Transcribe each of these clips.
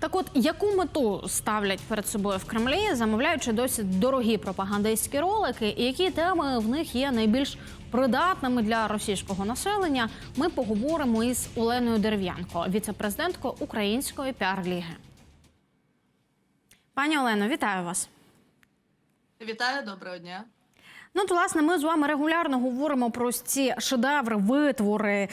Так, от яку мету ставлять перед собою в Кремлі, замовляючи досить дорогі пропагандистські ролики, і які теми в них є найбільш придатними для російського населення? Ми поговоримо із Оленою Дерев'янко, віце-президенткою Української піар-ліги. Пані Олено, вітаю вас. Вітаю, доброго дня. Ну, от, власне, ми з вами регулярно говоримо про ці шедеври, витвори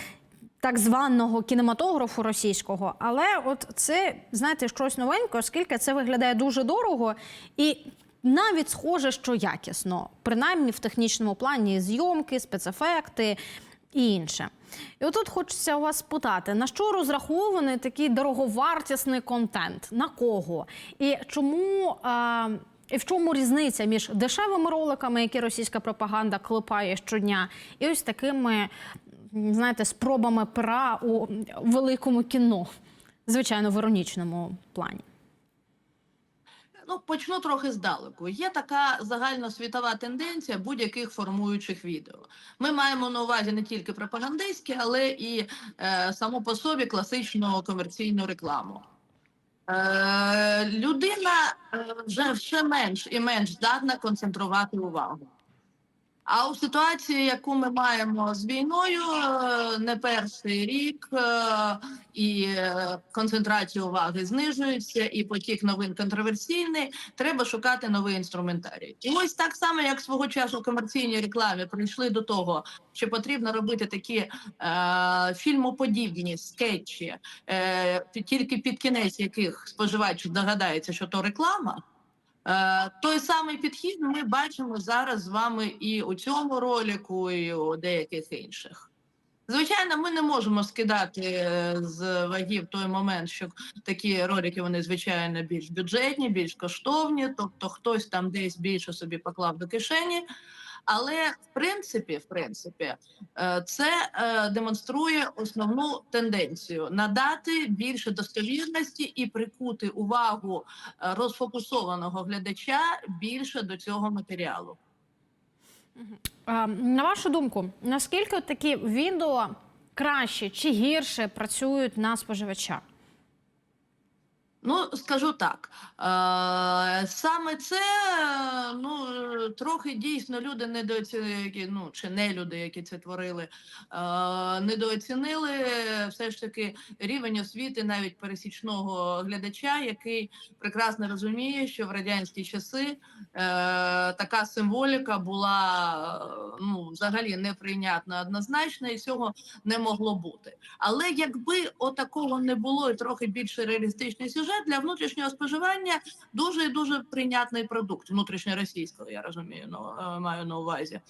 так званого кінематографу російського. Але от це, знаєте, щось новеньке, оскільки це виглядає дуже дорого і навіть схоже, що якісно, принаймні в технічному плані зйомки, спецефекти і інше. І отут хочеться у вас спитати, на що розрахований такий дороговартісний контент? На кого? І чому. А, і в чому різниця між дешевими роликами, які російська пропаганда клепає щодня, і ось такими, знаєте, спробами пера у великому кіно, звичайно, в іронічному плані? Ну, почну трохи здалеку. Є така загальносвітова тенденція будь-яких формуючих відео. Ми маємо на увазі не тільки пропагандистські, але і е, само по собі класичну комерційну рекламу. Е, людина е, вже все менш і менш здатна концентрувати увагу. А у ситуації, яку ми маємо з війною, е, не перший рік, е, і е, концентрація уваги знижується, і потік новин контроверсійний. Треба шукати новий інструментарій. І ось так само, як свого часу в комерційній рекламі прийшли до того, що потрібно робити такі е, фільмоподібні скетчі, е, тільки під кінець яких споживач догадається, що то реклама. Е, Той самий підхід ми бачимо зараз з вами і у цьому ролику, і у деяких інших. Звичайно, ми не можемо скидати е, з ваги в той момент, що такі ролики вони звичайно більш бюджетні, більш коштовні, тобто хтось там десь більше собі поклав до кишені. Але в принципі, в принципі, е, це е, демонструє основну тенденцію надати більше достовірності і прикути увагу е, розфокусованого глядача більше до цього матеріалу. На вашу думку, наскільки такі відео краще чи гірше працюють на споживача? Ну, скажу так, е, саме це е, ну трохи дійсно люди недооцінили, ну чи не люди, які це творили, е, недооцінили все ж таки рівень освіти навіть пересічного глядача, який прекрасно розуміє, що в радянські часи така символіка була ну взагалі неприйнятна однозначно, і цього не могло бути. Але якби отакого не було, і трохи більше реалістичний сюжет для внутрішнього споживання дуже і дуже прийнятний продукт внутрішньоросійського, я розумію, ну, е, маю на увазі.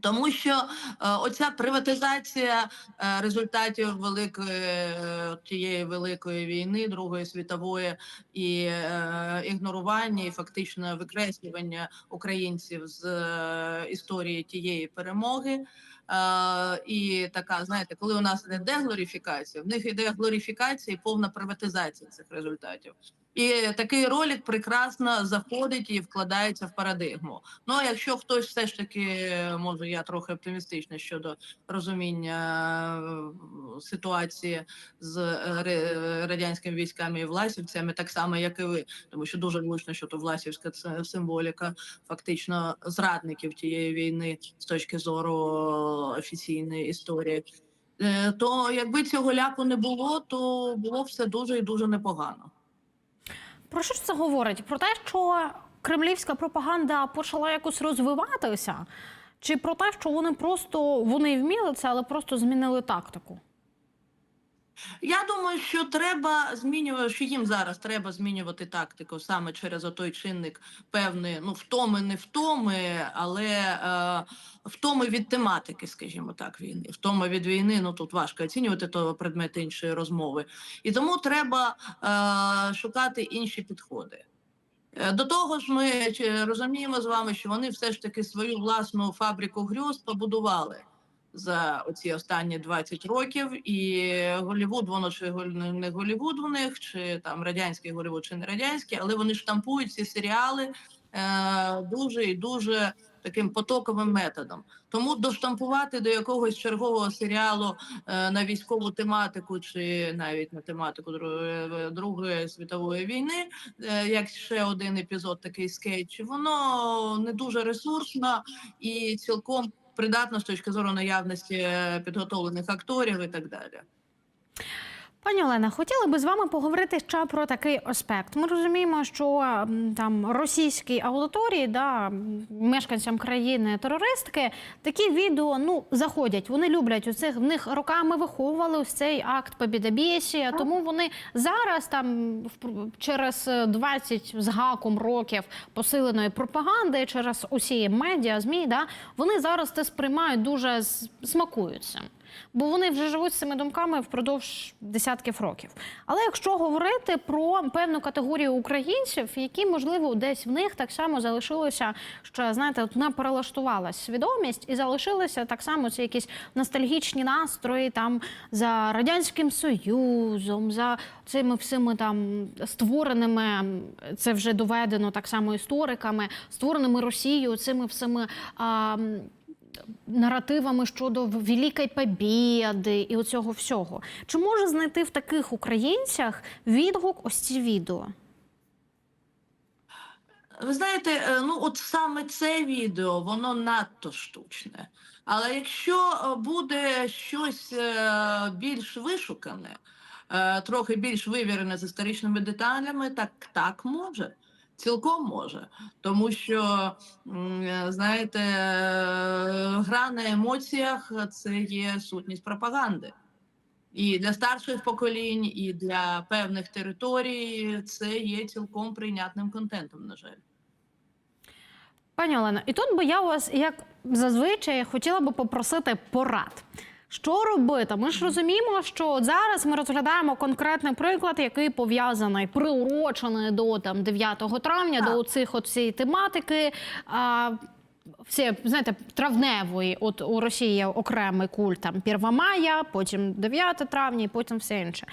Тому що е, оця приватизація е, результатів великої е, тієї великої війни, Другої світової, і е, ігнорування, і фактично викреслювання українців з е, історії тієї перемоги. Е, і така, знаєте, коли у нас не деглоріфікація, в них іде глорифікація і повна приватизація цих результатів. І такий ролик прекрасно заходить і вкладається в парадигму. Ну а якщо хтось все ж таки може, я трохи оптимістична щодо розуміння е, ситуації з е, радянськими військами і власівцями, так само як і ви, тому що дуже влучно, що то власівська символіка фактично зрадників тієї війни з точки зору офіційної історії. Е, То якби цього ляпу не було, то було все дуже і дуже непогано. Про що ж це говорить? Про те, що кремлівська пропаганда почала якось розвиватися, чи про те, що вони просто вони вміли це, але просто змінили тактику? Я думаю, що треба змінювати, що їм зараз треба змінювати тактику саме через отой чинник певний, ну втоми, не втоми, але е, втоми від тематики, скажімо так, війни. Втоми від війни, ну тут важко оцінювати то предмет іншої розмови. І тому треба е, шукати інші підходи. Е, До того ж, ми розуміємо з вами, що вони все ж таки свою власну фабрику грьоз побудували за оці останні 20 років, і Голівуд, воно чи не Голівуд у них, чи там радянський Голівуд, чи не радянський, але вони штампують ці серіали е, дуже і дуже таким потоковим методом. Тому доштампувати до якогось чергового серіалу е, на військову тематику, чи навіть на тематику Другої Другої світової війни, е, як ще один епізод, такий скетч, воно не дуже ресурсно і цілком придатно з точки зору наявності е, підготовлених акторів і так далі. Пані Олена, хотіли би з вами поговорити ще про такий аспект. Ми розуміємо, що там російській аудиторії, да, мешканцям країни терористки, такі відео ну заходять. Вони люблять у цих в них роками виховували ось цей акт побідобєсія, тому вони зараз там через е, 20 з гаком років посиленої пропаганди через усі медіа, змі, да, вони зараз це сприймають дуже смакуються. Бо вони вже живуть з цими думками впродовж десятків років. Але якщо говорити про певну категорію українців, які можливо десь в них так само залишилося, що знаєте, от не перелаштувалась свідомість, і залишилися так само ці якісь ностальгічні настрої там за радянським союзом, за цими всіми там створеними, це вже доведено так само істориками, створеними Росією, цими всіми. А, наративами щодо Великої Побєди і оцього всього. Чи може знайти в таких українцях відгук ось ці відео? Ви знаєте, е, ну от саме це відео, воно надто штучне. Але якщо е, буде щось е, більш вишукане, трохи більш вивірене з історичними деталями, так так може. Цілком може, тому що е, знаєте, е, гра на емоціях це є сутність пропаганди. І для старших поколінь, і для певних територій це є цілком прийнятним контентом, на жаль. Пані Олено, і тут би я вас, як зазвичай, хотіла би попросити порад. Що робити? Ми ж розуміємо, що от зараз ми розглядаємо конкретний приклад, який пов'язаний, приурочений до там 9 травня, Так. до цих цієї тематики. А, всі, знаєте, травневої, от у Росії є окремий культ там 1 мая, потім 9 травня, і потім все інше.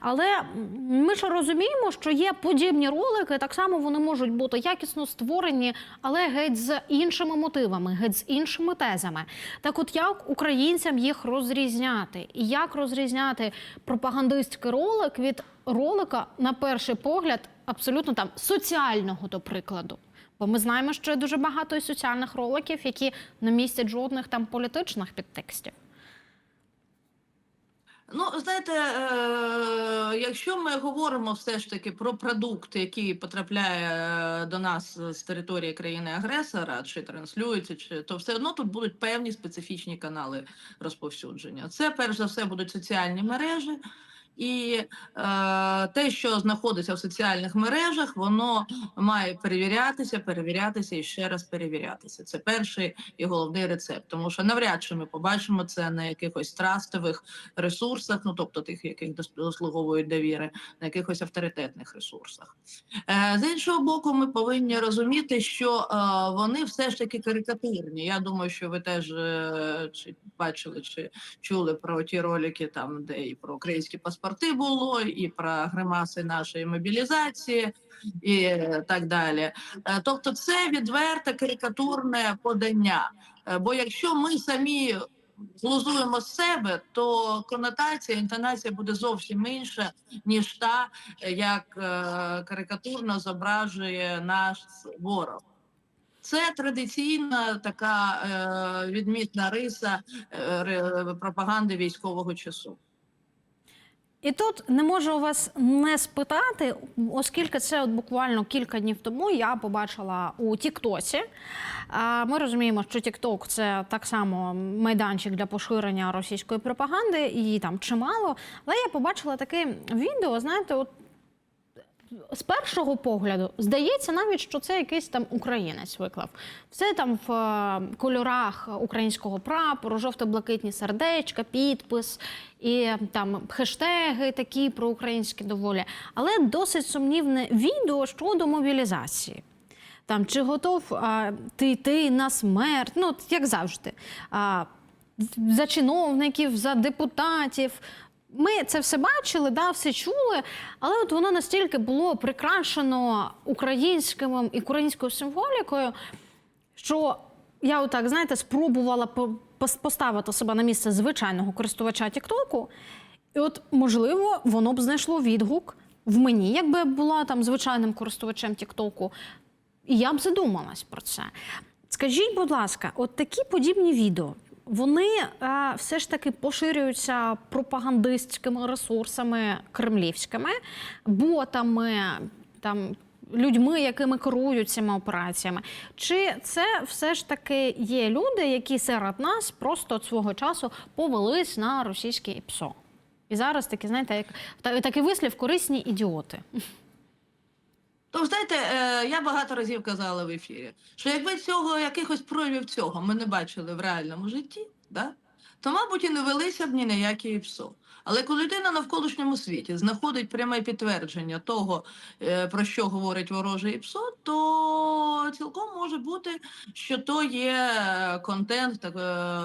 Але ми ж розуміємо, що є подібні ролики, так само вони можуть бути якісно створені, але геть з іншими мотивами, геть з іншими тезами. Так, от як українцям їх розрізняти? І як розрізняти пропагандистський ролик від ролика, на перший погляд, абсолютно там соціального, до прикладу? Бо ми знаємо, що є дуже багато і соціальних роликів, які не містять жодних там політичних підтекстів. Ну, знаєте, е, якщо ми говоримо все ж таки про продукт, який потрапляє е, до нас з території країни-агресора, чи транслюється, чи то все одно тут будуть певні специфічні канали розповсюдження. Це перш за все будуть соціальні мережі. І е, те, що знаходиться в соціальних мережах, воно має перевірятися, перевірятися і ще раз перевірятися. Це перший і головний рецепт, тому що навряд чи ми побачимо це на якихось трастових ресурсах, ну тобто тих, яких дос- заслуговують довіри, на якихось авторитетних ресурсах. Е, з іншого боку, ми повинні розуміти, що е, вони все ж таки карикатурні. Я думаю, що ви теж е, чи бачили чи чули про ті ролики, там де і про українські паспорти було, і про гримаси нашої мобілізації. І так далі. Е, Тобто, це відверте карикатурне подання. Е, Бо якщо ми самі глузуємо з себе, то конотація, інтонація буде зовсім інша, ніж та, як е, карикатурно зображує наш ворог. Це традиційна така е, відмітна риса е, пропаганди військового часу. І тут не можу вас не спитати, оскільки це от буквально кілька днів тому я побачила у Тіктосі. Ми розуміємо, що Тікток це так само майданчик для поширення російської пропаганди, її там чимало. Але я побачила таке відео, знаєте, от з першого погляду здається навіть, що це якийсь там українець виклав. Все там в е, кольорах українського прапору, жовто-блакитні сердечка, підпис і там хештеги такі проукраїнські доволі. Але досить сумнівне відео щодо мобілізації. Там чи готов а, ти йти на смерть? Ну, як завжди. А, за чиновників, за депутатів. Ми це все бачили, да, все чули, але от воно настільки було прикрашено українським і українською символікою, що я отак, знаєте, спробувала поставити себе на місце звичайного користувача Тіктоку. І от, можливо, воно б знайшло відгук в мені, якби була там звичайним користувачем Тіктоку, і я б задумалась про це. Скажіть, будь ласка, от такі подібні відео. Вони е, все ж таки поширюються пропагандистськими ресурсами кремлівськими, ботами, там людьми, якими керують цими операціями. Чи це все ж таки є люди, які серед нас просто свого часу повелись на російське ІПСО? І зараз такі, знаєте, як такий вислів корисні ідіоти. То знаєте, е, я багато разів казала в ефірі, що якби цього якихось проявів цього ми не бачили в реальному житті, да, то, мабуть, і не велися б ні на які ПСО. Але коли людина навколишньому світі знаходить пряме підтвердження того, е, про що говорить ворожий ПСО, то цілком може бути, що то є е, контент, так,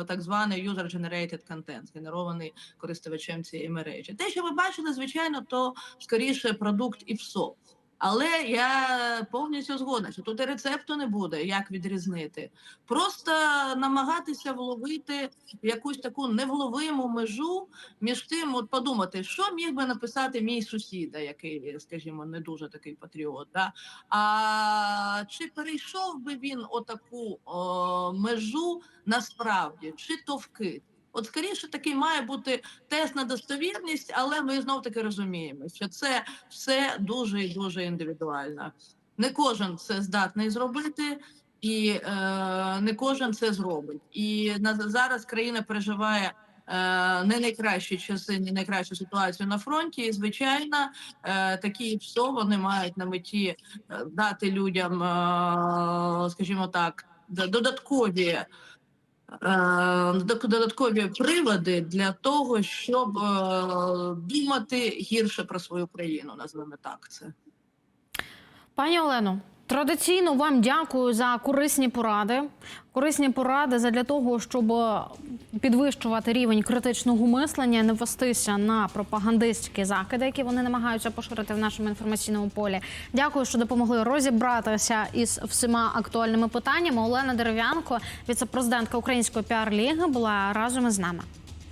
так званий user-generated content, згенерований користувачем цієї мережі. Те, що ви бачили, звичайно, то скоріше продукт ІПСО. Але я повністю згодна, що тут і рецепту не буде, як відрізнити. Просто намагатися вловити якусь таку невловиму межу між тим, от подумати, що міг би написати мій сусіда, який, скажімо, не дуже такий патріот. Да? А чи перейшов би він отаку о, межу насправді, чи то вкид? От скоріше такий має бути тест на достовірність, але ми знов таки розуміємо, що це все дуже і дуже індивідуально. Не кожен це здатний зробити, і е, не кожен це зробить. І на зараз країна переживає. е, Не найкращі часи, не найкращу ситуацію на фронті. І звичайно, е, такі ПСО вони мають на меті е, дати людям, скажімо так, додаткові додат- додаткові приводи для того, щоб е, думати гірше про свою країну, назвемо так це. Пані Олено, традиційно вам дякую за корисні поради. Корисні поради для того, щоб підвищувати рівень критичного мислення, не вестися на пропагандистські закиди, які вони намагаються поширити в нашому інформаційному полі. Дякую, що допомогли розібратися із всіма актуальними питаннями. Олена Дерев'янко, віце-президентка Української піар-ліги, була разом із нами.